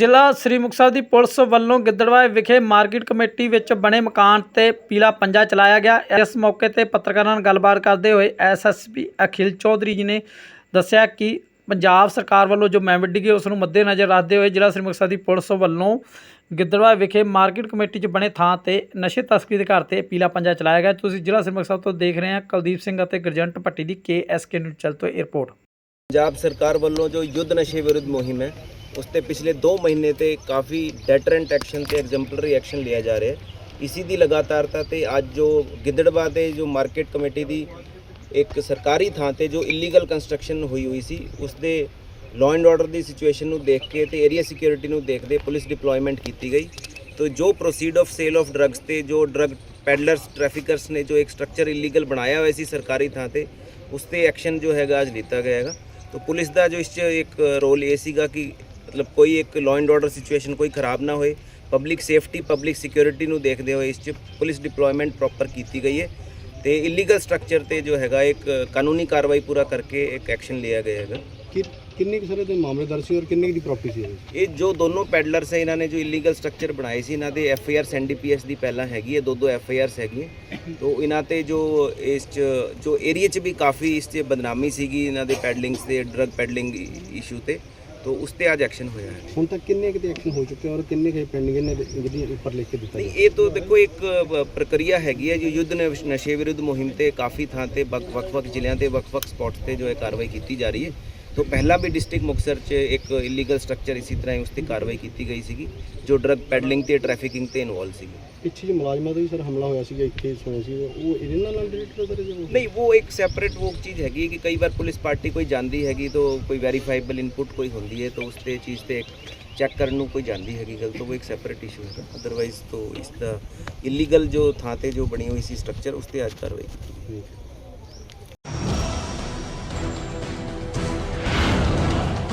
ਜ਼ਿਲ੍ਹਾ ਸ੍ਰੀ ਮੁਕਤਸਰ ਦੀ ਪੁਲਿਸ ਵੱਲੋਂ ਗਿੱਦੜਵਾਏ ਵਿਖੇ ਮਾਰਕੀਟ ਕਮੇਟੀ ਵਿੱਚ ਬਣੇ ਮਕਾਨ ਤੇ ਪੀਲਾ ਪੰਜਾ ਚਲਾਇਆ ਗਿਆ। ਇਸ ਮੌਕੇ ਤੇ ਪੱਤਰਕਾਰਾਂ ਨਾਲ ਗੱਲਬਾਤ ਕਰਦੇ ਹੋਏ ਐਸਐਸਪੀ ਅਖਿਲ ਚੌਧਰੀ ਜੀ ਨੇ ਦੱਸਿਆ ਕਿ ਪੰਜਾਬ ਸਰਕਾਰ ਵੱਲੋਂ ਜੋ ਮੈਂ ਵੱਡੀ ਗਈ ਉਸ ਨੂੰ ਮੱਦੇਨਜ਼ਰ ਰੱਖਦੇ ਹੋਏ ਜ਼ਿਲ੍ਹਾ ਸ੍ਰੀ ਮੁਕਤਸਰ ਦੀ ਪੁਲਿਸ ਵੱਲੋਂ ਗਿੱਦੜਵਾਏ ਵਿਖੇ ਮਾਰਕੀਟ ਕਮੇਟੀ 'ਚ ਬਣੇ ਥਾਂ ਤੇ ਨਸ਼ੇ ਤਸਕਰੀ ਦੇ ਘਰ ਤੇ ਪੀਲਾ ਪੰਜਾ ਚਲਾਇਆ ਗਿਆ। ਤੁਸੀਂ ਜ਼ਿਲ੍ਹਾ ਸ੍ਰੀ ਮੁਕਤਸਰ ਤੋਂ ਦੇਖ ਰਹੇ ਹੋ ਕੁਲਦੀਪ ਸਿੰਘ ਅਤੇ ਗਰਜੰਟ ਭੱਟੀ ਦੀ ਕੇਐਸਕੇ ਨਿਊਜ਼ ਚੈਨਲ ਤੋਂ ਇਹ ਰਿਪੋਰਟ। ਪੰਜਾਬ ਸਰਕਾਰ ਵੱਲੋਂ ਜੋ ਯੁੱਧ ਨਸ਼ੇ ਵਿਰੁੱਧ ਮੁਹਿੰਮ ਹੈ ਉਸ ਤੇ ਪਿਛਲੇ 2 ਮਹੀਨੇ ਤੇ ਕਾਫੀ ਡੈਟਰੈਂਟ ਐਕਸ਼ਨ ਤੇ ਐਗਜ਼ੈਂਪਲਰੀ ਐਕਸ਼ਨ ਲਿਆ ਜਾ ਰਿਹਾ ਹੈ। ਦੀ ਲਗਾਤਾਰਤਾ ਤੇ ਅੱਜ ਜੋ ਗਿੱਦੜਬਾਹ ਦੇ ਜੋ ਮਾਰਕੀਟ ਕਮੇਟੀ ਦੀ ਇੱਕ ਸਰਕਾਰੀ ਥਾਂ ਤੇ ਜੋ ਇਲੀਗਲ ਕੰਸਟਰਕਸ਼ਨ ਹੋਈ ਹੋਈ ਸੀ ਉਸ ਦੇ ਲਾਅ ਐਂਡ ਆਰਡਰ ਦੀ ਸਿਚੁਏਸ਼ਨ ਨੂੰ ਦੇਖ ਕੇ ਤੇ ਏਰੀਆ ਸਿਕਿਉਰਿਟੀ ਨੂੰ ਦੇਖਦੇ ਪੁਲਿਸ ਡਿਪਲੋਇਮੈਂਟ ਕੀਤੀ ਗਈ। ਤੋ ਜੋ proceed of sale of drugs ਤੇ ਜੋ ਡਰੱਗ ਪੈਡਲਰਸ ਟ੍ਰੈਫਿਕਰਸ ਨੇ ਜੋ ਇੱਕ ਸਟਰਕਚਰ ਇਲੀਗਲ ਬਣਾਇਆ ਹੋਇਆ ਸੀ ਸਰਕਾਰੀ ਥਾਂ ਤੇ ਉਸ ਤੇ ਐਕਸ਼ਨ ਜੋ ਹੈਗਾ ਅੱਜ ਲਿੱਤਾ ਗਿਆ ਹੈਗਾ। ਤੋ ਪੁਲਿਸ ਦਾ ਜੋ ਇਸ 'ਚ ਇੱਕ ਰੋਲ ਇਹ ਸੀਗਾ ਕਿ ਮਤਲਬ ਕੋਈ ਇੱਕ ਲਾਅ ਐਂਡ ਆਰਡਰ ਸਿਚੁਏਸ਼ਨ ਕੋਈ ਖਰਾਬ ਨਾ ਹੋਏ ਪਬਲਿਕ ਸੇਫਟੀ ਪਬਲਿਕ ਸਿਕਿਉਰਿਟੀ ਨੂੰ ਦੇਖਦੇ ਹੋਏ ਇਸ 'ਚ ਪੁਲਿਸ ਡਿਪਲੋਇਮੈਂਟ ਪ੍ਰੋਪਰ ਕੀਤੀ ਗਈ ਹੈ ਤੇ ਇਲੀਗਲ ਸਟਰਕਚਰ ਤੇ ਜੋ ਹੈਗਾ ਇੱਕ ਕਾਨੂੰਨੀ ਕਾਰਵਾਈ ਪੂਰਾ ਕਰਕੇ ਇੱਕ ਐਕਸ਼ਨ ਲਿਆ ਗਿਆ ਹੈਗਾ। ਕਿ ਕਿੰਨੇ ਕੁ ਸਾਰੇ ਦੇ ਮਾਮਲੇ ਦਰਜ ਸੀ ਔਰ ਕਿੰਨੇ ਦੀ ਪ੍ਰਾਪਰਟੀ ਸੀ? ਇਹ? ਜੋ ਦੋਨੋਂ ਪੈਡਲਰਸ ਹੈ ਇਹਨਾਂ ਨੇ ਜੋ ਇਲੀਗਲ ਸਟਰਕਚਰ ਬਣਾਏ ਸੀ ਇਹਨਾਂ ਦੇ ਐਫ ਆਈ ਆਰ ਐਨਡੀਪੀਐਸ ਦੀ ਪਹਿਲਾਂ ਹੈਗੀ ਹੈ ਦੋ ਦੋ ਐਫ ਆਈ ਆਰਸ ਹੈਗੀਆਂ। ਤੋਂ ਇਹਨਾਂ ਤੇ ਜੋ ਇਸ ਚ ਜੋ ਏਰੀਆ ਚ ਵੀ ਕਾਫੀ ਇਸ ਚ ਬਦਨਾਮੀ ਸੀਗੀ ਇਹਨਾਂ ਦੇ ਪੈਡਲਿੰਗਸ ਤੇ ਡਰਗ ਪੈਡਲਿੰਗ ਇਸ਼ੂ ਤੇ। ਤੋਂ ਉਸ ਤੇ ਅੱਜ ਐਕਸ਼ਨ ਹੋਇਆ ਹੈ। ਹੁਣ ਤੱਕ ਕਿੰਨੇ ਕੁ ਦੇ ਐਕਸ਼ਨ ਹੋ ਚੁੱਕੇ ਔਰ ਕਿੰਨੇ ਕੁ ਪੈਂਡਿੰਗ ਨੇ ਜਿਹਦੀ ਉੱਪਰ ਲਿਖ ਕੇ ਦਿੱਤਾ ਨਹੀਂ ਇਹ ਤਾਂ ਦੇਖੋ ਇੱਕ ਪ੍ਰਕਿਰਿਆ ਹੈਗੀ ਹੈ ਜੋ ਯੁੱਧ ਨਸ਼- ਵਿਰੁੱਧ ਮੁਹਿੰਮ ਤੇ ਕਾਫੀ ਥਾਂ ਤੇ ਵੱਖ- ਵੱਖ-ਵੱਖ ਜ਼ਿਲ੍ਹਿਆਂ ਤੇ ਵੱਖ-ਵੱਖ ਸਪੌਟਸ ਤੇ ਜੋ ਹੈ ਕਾਰਵਾਈ ਕੀਤੀ ਜਾ ਰਹੀ ਹੈ। ਤੋਂ ਪਹਿਲਾਂ ਵੀ ਡਿਸਟ੍ਰਿਕਟ ਮੁਕਤਸਰ 'ਚ ਇੱਕ ਇਲੀਗਲ ਸਟਰਕਚਰ ਇਸੇ ਤਰ੍ਹਾਂ ਹੀ ਉਸ ਤੇ ਕਾਰਵਾਈ ਕੀਤੀ ਗਈ ਸੀਗੀ ਜੋ ਡਰਗ ਪੈਡਲਿੰਗ ਤੇ ਟ੍ਰੈਫਿਕਿੰਗ ਤੇ ਇਨਵੋਲਵ ਸੀਗੀ। ਪਿੱਛੇ ਜੇ ਮੁਲਾਜ਼ਮਾਂ ਦਾ ਵੀ ਸਰ ਹਮਲਾ ਹੋਇਆ ਸੀਗਾ ਇੱਥੇ ਸੁਣਿਆ ਸੀ ਉਹ ਇਹਦੇ ਨਾਲ ਰਿਲੇਟਡ ਸਰ ਨਹੀਂ ਉਹ ਇੱਕ ਸੈਪਰੇਟ ਉਹ ਚੀਜ਼ ਹੈਗੀ ਕਿ ਕਈ ਵਾਰ ਪੁਲਿਸ ਪਾਰਟੀ ਕੋਈ ਜਾਂਦੀ ਹੈਗੀ ਤਾਂ ਕੋਈ ਵੈਰੀਫਾਈਬਲ ਇਨਪੁਟ ਕੋਈ ਹੁੰਦੀ ਹੈ ਤਾਂ ਉਸ ਤੇ ਚੀਜ਼ ਤੇ ਚੈੱਕ ਕਰਨ ਨੂੰ ਕੋਈ ਜਾਂਦੀ ਹੈਗੀ ਗੱਲ ਤਾਂ ਉਹ ਇੱਕ ਸੈਪਰੇਟ ਇਸ਼ੂ ਹੈ ਅਦਰਵਾਈਜ਼ ਤਾਂ ਇਸ ਦਾ ਇਲੀਗਲ ਜੋ ਥਾਂ ਤੇ ਜੋ ਬਣੀ ਹੋਈ ਸੀ ਸਟਰਕਚਰ ਉਸ ਤੇ ਅੱਜ ਕਾਰਵਾਈ ਕੀਤੀ।